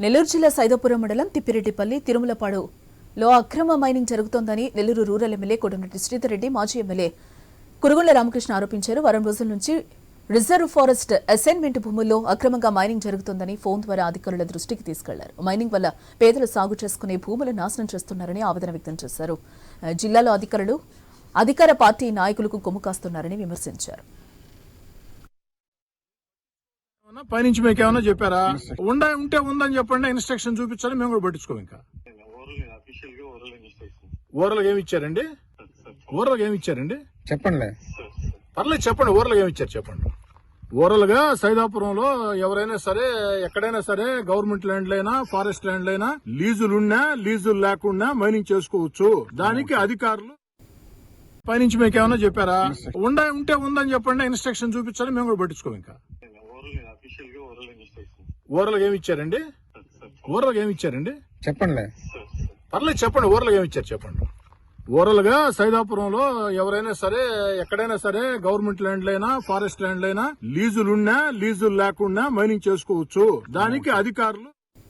నెల్లూరు జిల్లా సైదాపురం మండలం తిప్పిరెడ్డిపల్లి తిరుమలపాడు లో అక్రమ మైనింగ్ జరుగుతోందని నెల్లూరు రూరల్ ఎమ్మెల్యే కోటమిరెడ్డి శ్రీధర్ రెడ్డి మాజీ ఎమ్మెల్యే కురుగుళ్ళ రామకృష్ణ ఆరోపించారు. వారం రోజుల నుంచి రిజర్వ్ ఫారెస్ట్ అసైన్మెంట్ భూముల్లో అక్రమంగా మైనింగ్ జరుగుతోందని ఫోన్ ద్వారా అధికారుల దృష్టికి తీసుకెళ్ళారు. మైనింగ్ వల్ల పేదలు సాగు చేసుకునే భూములు నాశనం చేస్తున్నారని ఆవేదన వ్యక్తం చేశారు. జిల్లాలో అధికారులు అధికార పార్టీ నాయకులకు కొమ్ము కాస్తున్నారని విమర్శించారు. పైనుంచి మీకు ఏమన్నా చెప్పారా? ఉండ ఉంటే ఉందని చెప్పండి ఇన్స్ట్రక్షన్ చూపించాలి మేము కూడా పట్టించుకోం ఇంకా. ఓరల్ అఫీషియల్గా ఓరల్ ఇన్స్ట్రక్షన్ ఊరలకు ఏమి ఇచ్చారండి? ఊరలకు ఏమి ఇచ్చారండి? చెప్పండి. పర్లేదు చెప్పండి ఊరలకు ఏమి ఇచ్చారు చెప్పండి. ఓవరాల్గా సైదాపురంలో ఎవరైనా సరే ఎక్కడైనా సరే గవర్నమెంట్ ల్యాండ్లైనా ఫారెస్ట్ ల్యాండ్లైనా లీజులున్నా లీజులు లేకుండా మైనింగ్ చేసుకోవచ్చు. దానికి అధికారులు పైనుంచి మీకు ఏమన్నా చెప్పారా? ఉండ ఉంటే ఉందని చెప్పండి ఇన్స్ట్రక్షన్ చూపించాలి మేము కూడా పట్టించుకోం ఇంకా. ఊరలకు ఏమి ఇచ్చారండి? ఊరలకు ఏమి ఇచ్చారండి? చెప్పండి. పర్లేదు చెప్పండి ఊరలకు ఏమి ఇచ్చారు చెప్పండి. ఓవరాల్గా సైదాపురంలో ఎవరైనా సరే ఎక్కడైనా సరే గవర్నమెంట్ ల్యాండ్లైనా ఫారెస్ట్ ల్యాండ్లైనా లీజులున్నా లీజులు లేకుండా మైనింగ్ చేసుకోవచ్చు. దానికి అధికారులు